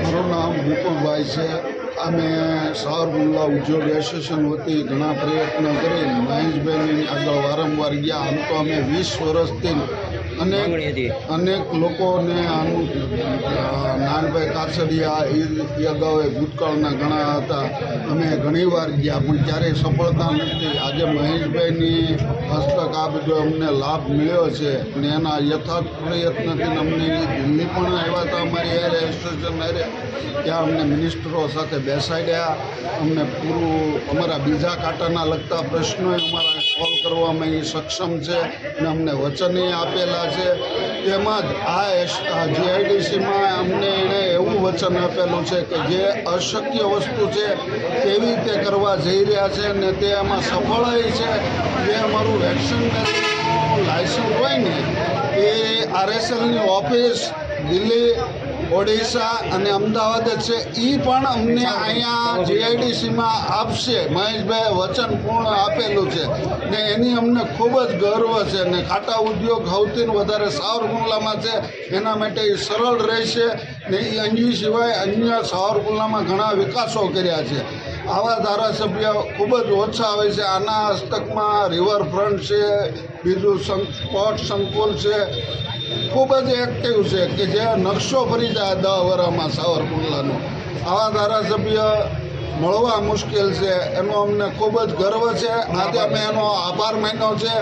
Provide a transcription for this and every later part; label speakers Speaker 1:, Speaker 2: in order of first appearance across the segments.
Speaker 1: મારું નામ મુકુલભાઈ છે. અમે સાવરકુંડલા ઉદ્યોગ એસોસિએશન વતી ઘણા પ્રયત્નો કરી મહેશભાઈની આગળ વારંવાર ગયા. આમ તો અમે વીસ વર્ષથી અનેક અનેક લોકોને આનું અ, નાનભાઈ કાછડિયા એ અગાઉ ભૂતકાળના ઘણા હતા. અમે ઘણીવાર ગયા પણ ક્યારેય સફળતા નથી. આજે મહેશભાઈની હસ્તક આ બધો અમને લાભ મળ્યો છે અને એના યથાર્થ પ્રયત્નથી અમને દિલ્હી પણ આવ્યા હતા અમારી હારે એસોસિએશન એરે ત્યાં અમને મિનિસ્ટરો સાથે બેસાડ્યા. અમને પૂરું અમારા બીજા કાંટાના લગતા પ્રશ્નો અમારા સોલ્વ કરવામાં એ સક્ષમ છે અને અમને વચને આપેલા છે. તેમજ આ એસ જીઆઈડીસીમાં વચન આપેલું છે કે જે અશક્ય વસ્તુ છે, કેવી રીતે કરવા જઈ રહ્યા છે અને તે એમાં સફળ છે, જે અમારું વેક્સિન લાયસન્સ હોય ને, એ આરએસએલની ઓફિસ દિલ્હી ઓડિશા અને અમદાવાદ જ છે. એ પણ અમને અહીંયા જીઆઈડીસીમાં આપશે. મહેશભાઈ વચન પૂર્ણ આપેલું છે. ને એની અમને ખૂબ જ ગર્વ છે ને ખાટા ઉદ્યોગ સૌથી વધારે સાવરકુંડલામાં છે. એના માટે એ સરળ રહેશે ને એ અંજી સિવાય અન્ય સાવરકુંડલામાં ઘણા વિકાસો કર્યા છે. આવા ધારાસભ્ય ખૂબ જ ઓછા હોય છે. આના હસ્તકમાં રિવરફ્રન્ટ છે, બીજું સ્પોર્ટ સંકુલ છે ખૂબ જ એક્ટિવ છે કે જે નકશો ફરી જાય દહ વરામાં સાવરકુંડલાનો. આવા ધારાસભ્ય મળવા મુશ્કેલ છે, એનો અમને ખૂબ જ ગર્વ છે. આજે અમે એનો આભાર માન્યો છે.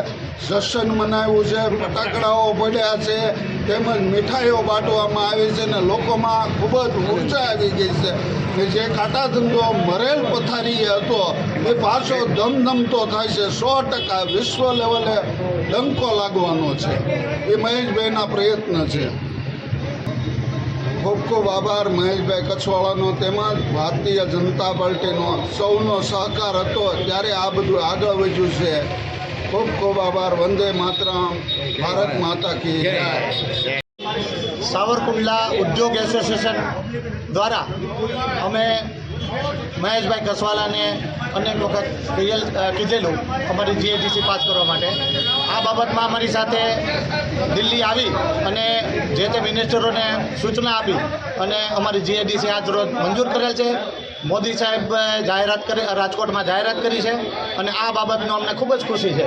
Speaker 1: જશન મનાવ્યું છે, ફટાકડાઓ પડ્યા છે, તેમજ મીઠાઈઓ બાંટવામાં આવી છે ને લોકોમાં ખૂબ જ ઊર્જા આવી ગઈ છે કે જે કાંટા ધંધો મરેલ પથારી હતો, એ પાછો ધમધમતો થાય છે. સો ટકા વિશ્વ લેવલે ડંકો લાગવાનો છે. એ મહેશભાઈના પ્રયત્ન છે. ખૂબ ખૂબ આભાર મહેશભાઈ કચ્છવાળાનો તેમજ ભારતીય જનતા પાર્ટીનો સૌનો સહકાર હતો. ત્યારે આ બધું આગળ વધ્યું છે. ખૂબ ખૂબ આભાર. વંદે માતરમ. ભારત માતા કી
Speaker 2: સાવરકુંડલા ઉદ્યોગ એસોસિએશન દ્વારા અમે મહેશભાઈ કસવાલાને અનેક વખત કહેલ કીધેલું અમારી જીએડીસી પાસ કરવા માટે. આ બાબતમાં અમારી સાથે દિલ્હી આવી અને જે તે મિનિસ્ટરોને સૂચના આપી અને અમારી જીએડીસી આજ રોજ મંજૂર કરેલ છે. મોદી સાહેબ જાહેરાત કરી રાજકોટમાં જાહેરાત કરી છે અને આ બાબતનો અમને ખૂબ જ ખુશી છે.